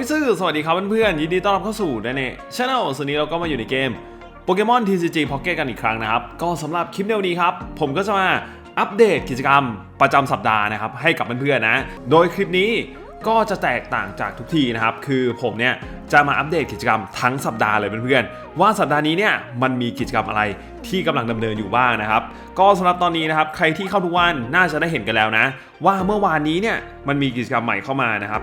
ยซื่อสวัสดีครับเพื่อนๆยินดีต้อนรับเข้าสู่ในช anel ส่วนนี้เราก็มาอยู่ในเกมโปเกมอน TCG Pocket กันอีกครั้งนะครับ ก็สำหรับคลิปในวันนี้ครับ ผมก็จะมาอัปเดตกิจกรรมประจำสัปดาห์นะครับ ให้กับเพื่อนๆนะ โดยคลิปนี้ก็จะแตกต่างจากทุกทีนะครับ คือผมเนี่ยจะมาอัปเดตกิจกรรมทั้งสัปดาห์เลยเพื่อนๆ ว่าสัปดาห์นี้เนี่ยมันมีกิจกรรมอะไรที่กำลังดำเนินอยู่บ้างนะครับ ก็สำหรับตอนนี้นะครับใครที่เข้าทุกวันน่าจะได้เห็นกันแล้วนะ ว่าเมื่อวานนี้เนี่ยมันมีกิจกรรมใหม่เข้ามานะครับ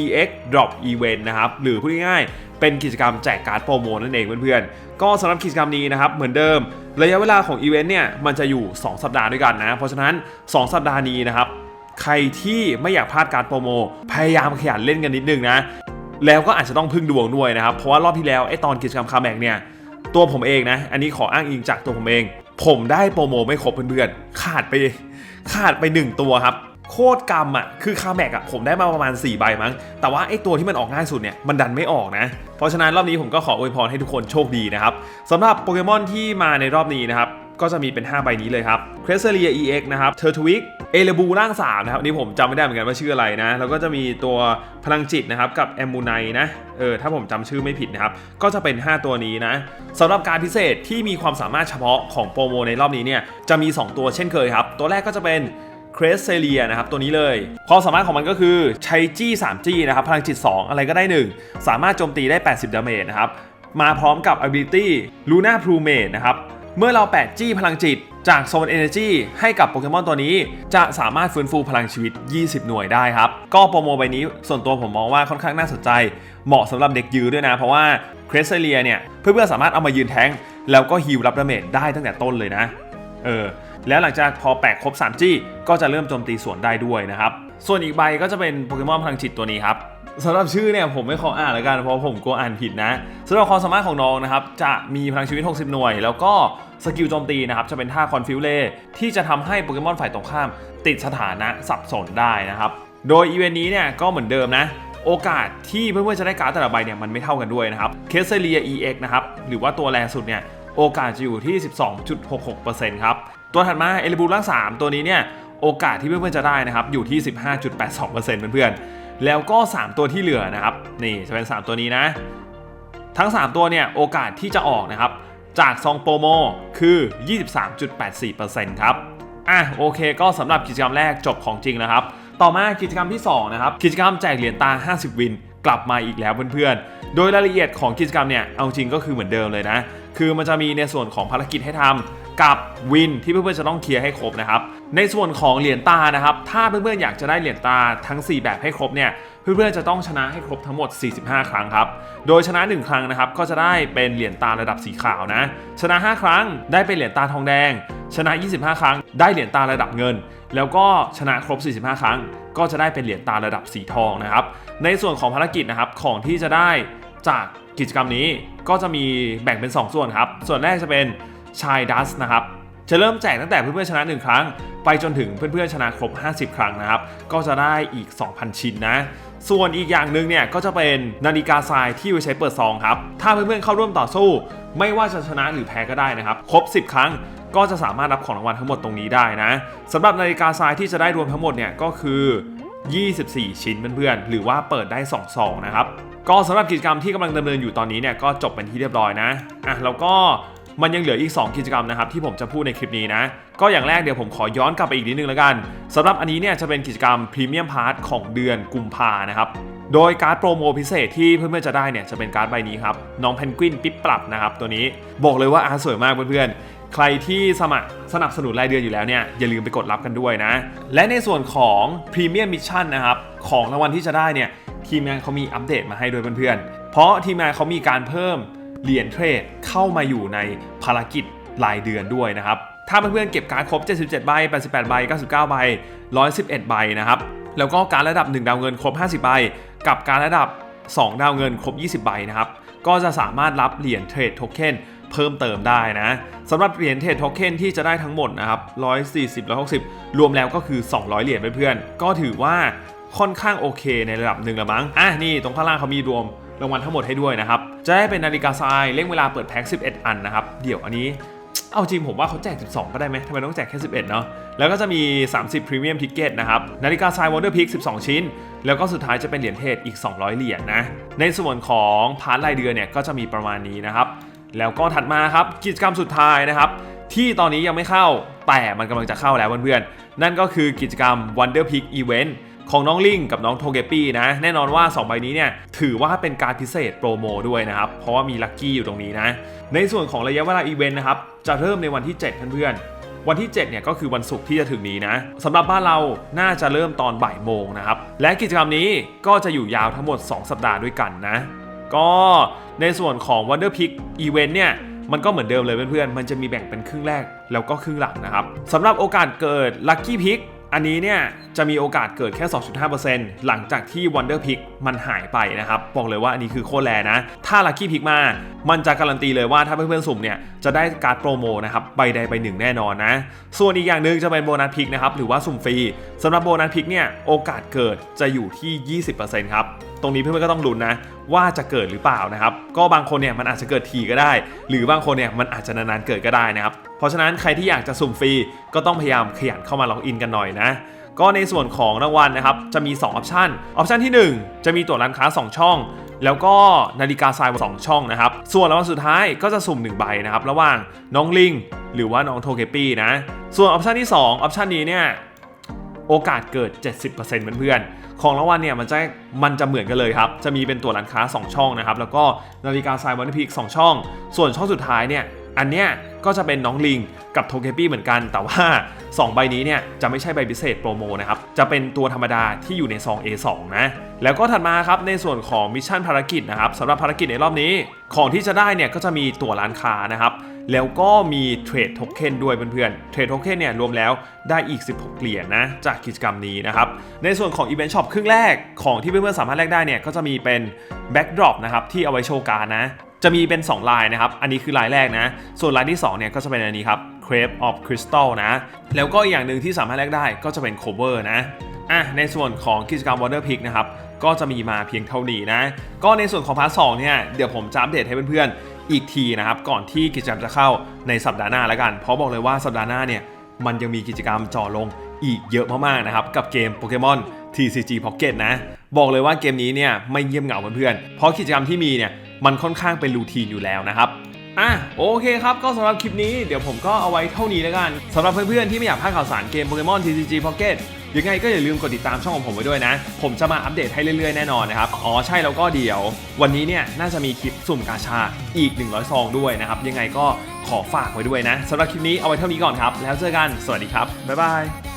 EX Drop Event นะครับ หรือพูดง่ายๆ เป็นกิจกรรมแจกการ์ดโปรโมทนั่นเองเพื่อนๆ ก็สำหรับกิจกรรมนี้นะครับเหมือนเดิม ระยะเวลาของอีเวนต์เนี่ยมันจะอยู่ 2 สัปดาห์ด้วยกันนะ เพราะฉะนั้น 2 สัปดาห์นี้นะครับ ใครที่ไม่อยากพลาดการดโปรโม พยายามขยันเล่นกันนิดนึงนะ แล้วก็อาจจะต้องพึ่งดวงด้วยนะครับ เพราะว่ารอบที่แล้วไอ้ตอนกิจกรรมคาแมกเนี่ยตัวผมเองนะ อันนี้ขออ้างอิงจากตัวผมเอง ผมได้โปรโมไม่ครบเพื่อนๆ ขาดไปขาดไป 1 ตัวครับ โคตรกรรมอะ คือคาแมกอะผมได้มาประมาณ 4 ใบมั้ง แต่ว่าไอ้ตัวที่มันออกง่ายสุดเนี่ยมันดันไม่ออกนะ เพราะฉะนั้นรอบนี้ผมก็ขออวยพรให้ทุกคนโชคดีนะครับสำหรับโปเกมอนที่มาในรอบนี้นะครับก็จะมีเป็น 5 ใบนี้เลยครับ c r e s e l i a EX นะครับ t u r t w i g เอเลบูร่าง 3 นะครับนนี่ผมจำไม่ได้เหมือนกันว่าชื่ออะไรนะ แล้วก็จะมีตัวพลังจิตนะครับกับแอมมูไนนะ เออ ถ้าผมจำชื่อไม่ผิดนะครับ ก็จะเป็น 5 ตัวนี้นะสำหรับการพิเศษที่มีความสามารถเฉพาะของโปรโมในรอบนี้เนี่ย จะมี 2 ตัวเช่นเคยครับ ตัวแรกก็จะเป็น ครสเซเลียนะครับตัวนี้เลยความสามารถของมันก็คือใช้จี้3จี้นะครับพลังจิต 2 อะไรก็ได้ 1 สามารถโจมตีได้ 80ดาเมจนะครับมาพร้อมกับ ability Luna Plumage นะครับเมื่อเราแปะจี้พลังจิตจากโซน Energy ให้กับโปเกมอนตัวนี้ จะสามารถฟื้นฟูพลังชีวิต 20 หน่วยได้ครับ ก็โปรโมใบนี้ส่วนตัวผมมองว่าค่อนข้างน่าสนใจ เหมาะสำหรับเด็กยื้อด้วยนะ เพราะว่าเครสเซเลียเนี่ย เพื่อนๆสามารถเอามายืนแท้ง แล้วก็ฮิลรับดาเมจได้ตั้งแต่ต้นเลยนะ เออ แล้วหลังจากพอแปะครบ3จี้ก็จะเริ่มโจมตีสวนได้ด้วยนะครับ ส่วนอีกใบก็จะเป็นโปเกมอนพลังจิตตัวนี้ครับสำหรับชื่อเนี่ยผมไม่ขออ่านแล้วกันเพราะผมกลัวอ่านผิดนะสำหรับความสามารถของน้องนะครับจะมีพลังชีวิต 60 หน่วย แล้วก็สกิลโจมตีนะครับจะเป็นท่าคอนฟิวเล่ที่จะทำให้โปเกมอนฝ่ายตรงข้าม ติดสถานะสับสนได้นะครับ โดยอีเวนต์นี้เนี่ยก็เหมือนเดิมนะ โอกาสที่เพื่อนๆจะได้การ์ดแต่ละใบเนี่ยมันไม่เท่ากันด้วยนะครับเคสเซเลีย EX นะครับหรือว่าตัวแรงสุดเนี่ยโอกาสจะอยู่ที่ 12.66%ครับ ตัวถัดมาเอลิบูล่าง3ตัวนี้เนี่ยโอกาสที่เพื่อนๆจะได้นะครับอยู่ที่ 15.82%เพื่อนๆแล้วก็ 3 ตัวที่เหลือนะครับนี่จะเป็น 3 ตัวนี้นะ ทั้ง 3 ตัวเนี่ยโอกาสที่จะออกนะครับจากซองโปรโมคือ 23.84%ครับอะโอเคก็สำหรับกิจกรรมแรกจบของจริงแล้วครับ ต่อมากิจกรรมที่2นะครับกิจกรรมแจกเหรียญตา 50 วินกลับมาอีกแล้วเพื่อนๆ โดยรายละเอียดของกิจกรรมเนี่ยเอาจริงก็คือเหมือนเดิมเลยนะ คือมันจะมีในส่วนของภารกิจให้ทำ กับวินที่เพื่อนๆจะต้องเคลียร์ให้ครบนะครับ ในส่วนของเหรียญตานะครับ ถ้าเพื่อนๆอยากจะได้เหรียญตาทั้ง 4 แบบให้ครบเนี่ยเพื่อนๆจะต้องชนะให้ครบทั้งหมด 45 ครั้งครับ โดยชนะ 1 ครั้งนะครับก็จะได้เป็นเหรียญตาระดับสีขาวนะ ชนะ 5 ครั้งได้เป็นเหรียญตาทองแดง ชนะ 25 ครั้ง ได้เหรียญตาระดับเงิน แล้วก็ชนะครบ 45 ครั้ง ก็จะได้เป็นเหรียญตาระดับสีทองนะครับ ในส่วนของภารกิจนะครับของที่จะได้จากกิจกรรมนี้ก็จะมีแบ่งเป็น 2 ส่วนครับ ส่วนแรกจะเป็น ชายดัสนะครับจะเริ่มแจกตั้งแต่เพื่อนๆชนะ 1 ครั้ง ไปจนถึงเพื่อนๆชนะครบ 50 ครั้งนะครับ ก็จะได้อีก 2,000 ชิ้นนะ ส่วนอีกอย่างหนึ่งเนี่ยก็จะเป็นนาฬิกาทรายที่ไว้ใช้เปิดซองครับ ถ้าเพื่อนๆเข้าร่วมต่อสู้ ไม่ว่าจะชนะหรือแพ้ก็ได้นะครับ ครบ 10 ครั้งก็จะสามารถรับของรางวัลทั้งหมดตรงนี้ได้นะสำหรับนาฬิกาทรายที่จะได้รวมทั้งหมดเนี่ยก็คือ 24 ชิ้นเพื่อนๆหรือว่าเปิดได้2ซองนะครับก็สำหรับกิจกรรมที่กำลังดำเนินอยู่ตอนนี้เนี่ยก็จบเป็นที่เรียบร้อยนะอะแล้วก็ มันยังเหลืออีก 2 กิจกรรมนะครับที่ผมจะพูดในคลิปนี้นะ ก็อย่างแรกเดี๋ยวผมขอย้อนกลับไปอีกนิดนึงแล้วกันสำหรับอันนี้เนี่ยจะเป็นกิจกรรมพรีเมียมพาร์ทของเดือนกุมภานะครับโดยการ์ดโปรโมพิเศษที่เพื่อนๆจะได้เนี่ยจะเป็นการ์ดใบนี้ครับน้องเพนกวินปิ๊บปรับนะครับตัวนี้บอกเลยว่าอาร์สวยมากเพื่อนๆใครที่สมัครสนับสนุนรายเดือนอยู่แล้วเนี่ยอย่าลืมไปกดรับกันด้วยนะ และในส่วนของพรีเมียมมิชชั่นนะครับของรางวัลที่จะได้เนี่ยทีมงานเขามีอัปเดตมาให้ด้วยเพื่อนๆเพราะทีมงานเขามีการเพิ่ม เหรียญเทรดเข้ามาอยู่ในภารกิจรายเดือนด้วยนะครับ ถ้าเพื่อนๆเก็บการ์ดครบ 77 ใบ 88 ใบ 99 ใบ 111 ใบนะครับ แล้วก็การระดับ 1 ดาวเงินครบ 50 ใบ กับการระดับ 2 ดาวเงินครบ 20 ใบนะครับ ก็จะสามารถรับเหรียญเทรดโทเค็นเพิ่มเติมได้นะสำหรับเหรียญเทรดโทเค็นที่จะได้ทั้งหมดนะครับ140 160 รวมแล้วก็คือ 200 เหรียญเพื่อนๆก็ถือว่าค่อนข้างโอเคในระดับหนึ่งละมั้ง อะนี่ตรงข้างล่างเขามีรวม รางวัลทั้งหมดให้ด้วยนะครับ จะได้เป็นนาฬิกาทรายเร่งเวลาเปิดแพ็ค 11 อันนะครับ เดี๋ยวอันนี้ เอาจริงผมว่าเขาแจก 12 ก็ได้ไหมทำไมต้องแจกแค่ 11 เนาะ แล้วก็จะมี 30 Premium Ticket นะครับ นาฬิกาทราย Wonder Peak 12 ชิ้น แล้วก็สุดท้ายจะเป็นเหรียญเทศอีก 200 เหรียญนะ ในส่วนของพาร์ทรายเดือนเนี่ยก็จะมีประมาณนี้นะครับ แล้วก็ถัดมาครับกิจกรรมสุดท้ายนะครับที่ตอนนี้ยังไม่เข้าแต่มันกำลังจะเข้าแล้วเพื่อนๆ นั่นก็คือกิจกรรม Wonder Peak Event ของน้องลิงกับน้องโทเกปี้นะ แน่นอนว่า 2 ใบนี้เนี่ยถือว่าเป็นการพิเศษโปรโมด้วยนะครับ เพราะว่ามีลัคกี้อยู่ตรงนี้นะ ในส่วนของระยะเวลาอีเวนต์นะครับ จะเริ่มในวันที่ 7 เพื่อนๆ วันที่ 7 เนี่ยก็คือวันศุกร์ที่จะถึงนี้นะสำหรับบ้านเราน่าจะเริ่มตอนบ่ายโมงนะครับ และกิจกรรมนี้ก็จะอยู่ยาวทั้งหมด 2 สัปดาห์ด้วยกันนะ ก็ในส่วนของ Wonder Peak Event เนี่ยมันก็เหมือนเดิมเลยเพื่อนๆ มันจะมีแบ่งเป็นครึ่งแรกแล้วก็ครึ่งหลังนะครับสำหรับโอกาสเกิด Lucky Pick อันนี้เนี่ยจะมีโอกาสเกิดแค่ 2.5%หลังจากที่ Wonder Pick มันหายไปนะครับ บอกเลยว่าอันนี้คือโคตรแรนะ ถ้า Lucky Pick มา มันจะการันตีเลยว่าถ้าเพื่อนๆสุ่มเนี่ย จะได้การ์ดโปรโมนะครับใบใดใบหนึ่งแน่นอนนะ ส่วนอีกอย่างหนึ่งจะเป็นโบนัสพิกนะครับ หรือว่าสุ่มฟรีสำหรับโบนัสพิกเนี่ยโอกาสเกิดจะอยู่ที่ 20%ครับ ตรงนี้เพื่อนๆก็ต้องลุ้นนะว่าจะเกิดหรือเปล่านะครับ ก็บางคนเนี่ยมันอาจจะเกิดทีก็ได้ หรือบางคนเนี่ยมันอาจจะนานๆเกิดก็ได้นะครับ เพราะฉะนั้นใครที่อยากจะสุ่มฟรีก็ต้องพยายามขยันเข้ามาล็อกอินกันหน่อยนะก็ในส่วนของรางวัลนะครับ จะมี 2 ออปชันออปชันที่ 1 จะมีตั๋วร้านค้า 2 ช่อง แล้วก็นาฬิกาทราย2ช่องนะครับ ส่วนรางวัลสุดท้ายก็จะสุ่ม 1 ใบนะครับ ระหว่างน้องลิง หรือว่าน้องโทเกปี้นะ ส่วนออปชันที่ 2 ออปชันนี้เนี่ย โอกาสเกิด 70%เพื่อนๆ ของรางวัลเนี่ยมันจะมันจะเหมือนกันเลยครับ จะมีเป็นตัวร้านค้า 2 ช่องนะครับ แล้วก็นาฬิกาทรายวันพีก2ช่อง ส่วนช่องสุดท้ายเนี่ยอันเนี้ยก็จะเป็นน้องลิงกับโทเกปี้เหมือนกัน แต่ว่า 2 ใบนี้เนี่ยจะไม่ใช่ใบพิเศษโปรโมนะครับ จะเป็นตัวธรรมดาที่อยู่ในซอง A2 นะ แล้วก็ถัดมาครับในส่วนของมิชชั่นภารกิจนะครับสำหรับภารกิจในรอบนี้ ของที่จะได้เนี่ยก็จะมีตั๋วร้านค้านะครับ แล้วก็มีเทรดโทเค็นด้วยเพื่อนๆเทรดโทเค็นเนี่ยรวมแล้วได้อีก 16 เหรียญนะจากกิจกรรมนี้นะครับ ในส่วนของ Event Shop ครึ่งแรกของที่เพื่อนๆสามารถแลกได้เนี่ยก็จะมีเป็นแบ็กดรอปนะครับที่เอาไว้โชว์การนะจะมีเป็น 2 ลายนะครับ อันนี้คือลายแรกนะ ส่วนลายที่2เนี่ยก็จะเป็นอันนี้ครับ Crave of Crystal นะ แล้วก็อีกอย่างหนึ่งที่สามารถแลกได้ก็จะเป็น Cover นะ อะ ในส่วนของกิจกรรม Water Peak นะครับ ก็จะมีมาเพียงเท่านี้นะ ก็ในส่วนของพาร์ทสเนี่ย เดี๋ยวผมจะอัปเดตให้เพื่อนๆ อีกทีนะครับก่อนที่กิจกรรมจะเข้าในสัปดาห์หน้าแล้วกัน เพราะบอกเลยว่าสัปดาห์หน้าเนี่ยมันยังมีกิจกรรมจ่อลงอีกเยอะมากๆนะครับกับเกมโปเกมอน TCG Pocket นะ บอกเลยว่าเกมนี้เนี่ยไม่เยี่ยมเหงาเพื่อนๆเพราะกิจกรรมที่มีเนี่ยมันค่อนข้างเป็นรูทีนอยู่แล้วนะครับอะโอเคครับ ก็สำหรับคลิปนี้เดี๋ยวผมก็เอาไว้เท่านี้แล้วกันสำหรับเพื่อนๆที่ไม่อยากพลาดข่าวสารเกมโปเกมอน TCG Pocket ยังไงก็อย่าลืมกดติดตามช่องของผมไว้ด้วยนะ ผมจะมาอัปเดตให้เรื่อยๆ แน่นอนนะครับ อ๋อใช่แล้วก็เดี๋ยว วันนี้เนี่ยน่าจะมีคลิปสุ่มกาชาอีก 100 ซองด้วยนะครับ ยังไงก็ขอฝากไว้ด้วยนะสำหรับคลิปนี้เอาไว้เท่านี้ก่อนครับ แล้วเจอกัน สวัสดีครับ บ๊ายบาย